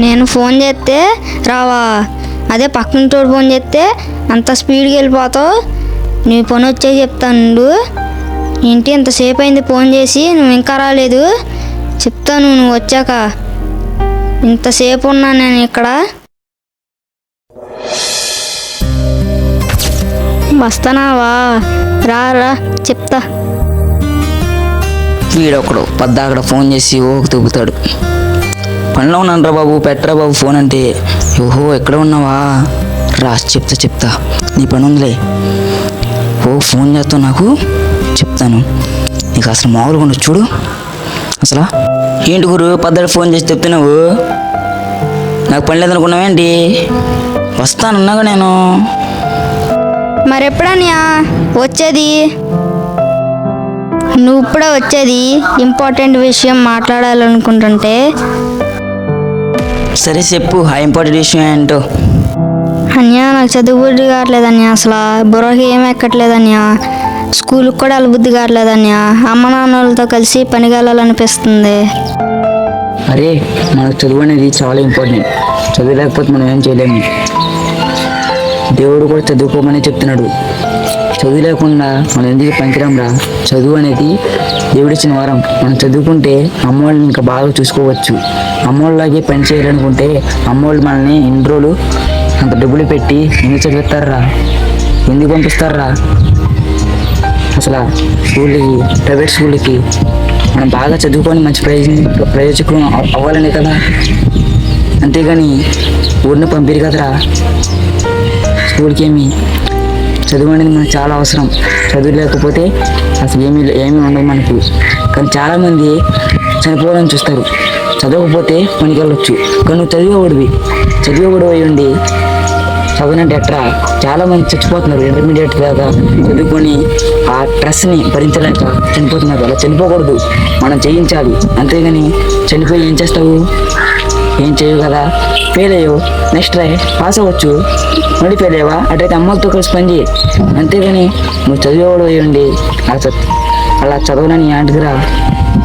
నేను ఫోన్ చేస్తే రావా అదే పక్కనతోడు ఫోన్ చేస్తే అంత స్పీడ్కి వెళ్ళిపోతావు నీ పని వచ్చే చెప్తాను ఇంటి ఏంటి ఎంతసేపు అయింది ఫోన్ చేసి నువ్వు ఇంకా రాలేదు. చెప్తాను నువ్వు వచ్చాక. ఇంతసేపు ఉన్నా నేను ఇక్కడ. వస్తానావా రా రా చెప్తా. వీడొకడు పద్దాకడ ఫోన్ చేసి ఓకు తూపుతాడు పనిలో ఉన్నాను రా బాబు పెట్టరా బాబు ఫోన్ అంటే. ఓహో ఎక్కడ ఉన్నావా? రాసి చెప్తా చెప్తా. నీ పని ఉందిలే. ఓ ఫోన్ చేస్తావు నాకు చెప్తాను. నీకు అసలు మామూలుగా ఉండదు చూడు. అసలు? ఏంటి గురు పద్దడి ఫోన్ చేసి చెప్తున్నావు నాకు పని లేదనుకున్నావేంటి వస్తానన్నాగా నేను. మరెప్పుడన్నయ్యా? వచ్చేది? నువ్వు ఇప్పుడే వచ్చేది? ఇంపార్టెంట్ విషయం మాట్లాడాలనుకుంటుంటే సరే చెప్పు ఆ ఇంపార్టెంట్ విషయం ఏంటో. అన్యా నాకు చదువు బుద్ధి కావట్లేదు అన్యా అసలు బుర్రకి ఏం ఎక్కట్లేదు అన్యా. స్కూల్కి కూడా వెళ్ళ బుద్ధి కావట్లేదు అన్యా. అమ్మ నాన్నలతో కలిసి పనికి వెళ్ళాలనిపిస్తుంది అరే మనకు చదువు అనేది చాలా ఇంపార్టెంట్ చదువు లేకపోతే మనం ఏం చేయలేము. దేవుడు కూడా చదువుకోమని చెప్తున్నాడు. చదువు లేకుండా మనం ఎందుకు పనికిరాంరా? చదువు అనేది దేవుడిచ్చిన వరం. మనం చదువుకుంటే అమ్మోళ్ళని ఇంకా బాగా చూసుకోవచ్చు. అమ్మోళ్ళలాగే పని చేయాలనుకుంటే అమ్మోళ్ళు మనల్ని ఇన్ని రోజులు అంత డబ్బులు పెట్టి ఎందుకు చదివిస్తారా? ఎందుకు పంపిస్తారా? అసలు స్కూల్కి ప్రైవేట్ స్కూల్కి మనం బాగా చదువుకొని మంచి ప్రయోజన ప్రయోజకులు అవ్వాలని అవ్వాలనే కదా? అంతేగాని ఊరిని పంపిరు కదరా? స్కూల్కి ఏమి చదువు అనేది మనకు చాలా అవసరం. చదువు లేకపోతే అసలు ఏమీ ఏమీ ఉండదు మనకు. కానీ చాలామంది చనిపోవాలని చూస్తారు. చదవకపోతే పనికి వెళ్ళొచ్చు కానీ నువ్వు చదివేవాడివి. చదివేవాడు అయి ఉండి చదవనంటే ఎట్రా? చాలామంది చచ్చిపోతున్నారు. ఇంటర్మీడియట్ దాకా చదువుకొని ఆ స్ట్రెస్ని భరించలేక చనిపోతున్నారు. అలా చనిపోకూడదు. మనం చేయించాలి అంతేగాని చనిపోయి ఏం చేస్తావు? ఏం చేయవు కదా? ఫెయిల్ అయ్యావు నెక్స్ట్ ట్రై పాస్ అవ్వచ్చు. మళ్ళీ ఫెయిల్ అయ్యావా అటైతే అమ్మలతో కలిసి పని చేయి అంతేగాని నువ్వు చదివేవాడు అయ్యండి అలా అలా చదవనని ఆంటిదిరా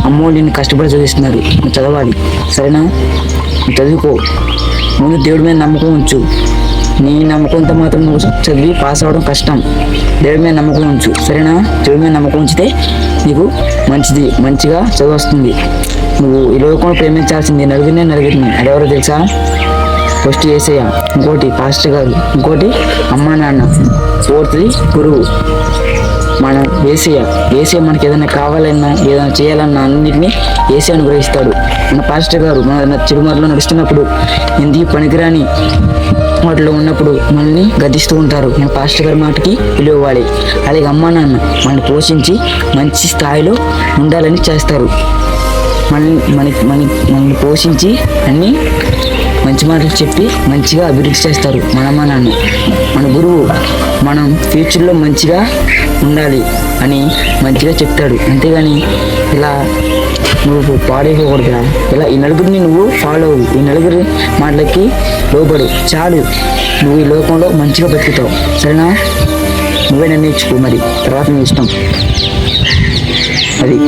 అమ్మోళ్ళు నిన్ను కష్టపడి చదివిస్తున్నారు. నువ్వు చదవాలి. సరేనా? నువ్వు చదువుకో. ముందు దేవుడి మీద నమ్మకం ఉంచు. నీ నమ్మకంతో మాత్రం నువ్వు చదివి పాస్ అవ్వడం కష్టం. దేవుడి మీద నమ్మకం ఉంచు. సరేనా? దేవుడి మీద నమ్మకం ఉంచితే నీకు మంచిది మంచిగా చదువు వస్తుంది. నువ్వు ఈ లోకంలో ప్రేమించాల్సింది నలుగురినే నలుగురిని. అదెవరో తెలుసా? ఫస్ట్ ఏసయ్య ఇంకోటి పాస్టర్ గారు ఇంకోటి అమ్మా నాన్న. ఫోర్త్ది గురువు. మనం ఏసయ్య ఏసయ్య మనకి ఏదైనా కావాలన్నా ఏదైనా చేయాలన్నా అన్నిటినీ ఏసీ అనుగ్రహిస్తాడు. మన పాస్టర్ గారు మన చిరుమలలో నడుస్తున్నప్పుడు ఎందుకు పనికిరాని వాటిలో ఉన్నప్పుడు మనల్ని గదిస్తూ ఉంటారు. మన పాస్టర్ గారి మాటకి విలువవాలి అలాగే అమ్మా నాన్న మనల్ని పోషించి మంచి స్థాయిలో ఉండాలని చేస్తారు. మనల్ని మనకి మన మనల్ని పోషించి అన్నీ మంచి మాటలు చెప్పి మంచిగా అభివృద్ధి చేస్తారు మన అమ్మ మన గురువు మనం ఫ్యూచర్లో మంచిగా ఉండాలి అని మంచిగా చెప్తాడు. అంతేగాని ఇలా నువ్వు పాడైపోకూడదురా. ఇలా ఈ నలుగురిని నువ్వు ఫాలో అవ్వు. ఈ నలుగురి మాటలకి లోబడు. చాలు. నువ్వు ఈ లోకంలో మంచిగా బతుకుతావు. సరేనా? నువ్వే నిర్ణయించుకో మరి. తర్వాత నీ ఇష్టం. అది.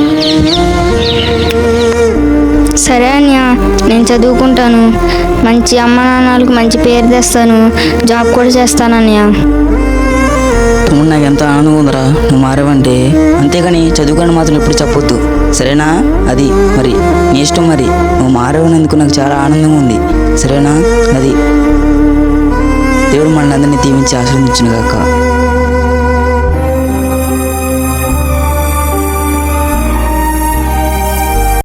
సరే అన్య నేను చదువుకుంటాను. మంచి అమ్మ నాన్నలకు మంచి పేరు తెస్తాను. జాబ్ కూడా చేస్తాను అన్య. తమ్ముడు నాకు ఎంత ఆనందం ఉందిరా నువ్వు మారేవంటే. అంతేగాని చదువుకొని మాత్రం ఎప్పుడు చెప్పొద్దు. సరేనా? అది మరి నీ ఇష్టం మరి. నువ్వు మారేవనందుకు నాకు చాలా ఆనందంగా ఉంది. సరేనా? అది. దేవుడు మనల్ని అందరినీ దీవించి ఆశీర్వదించిన కాక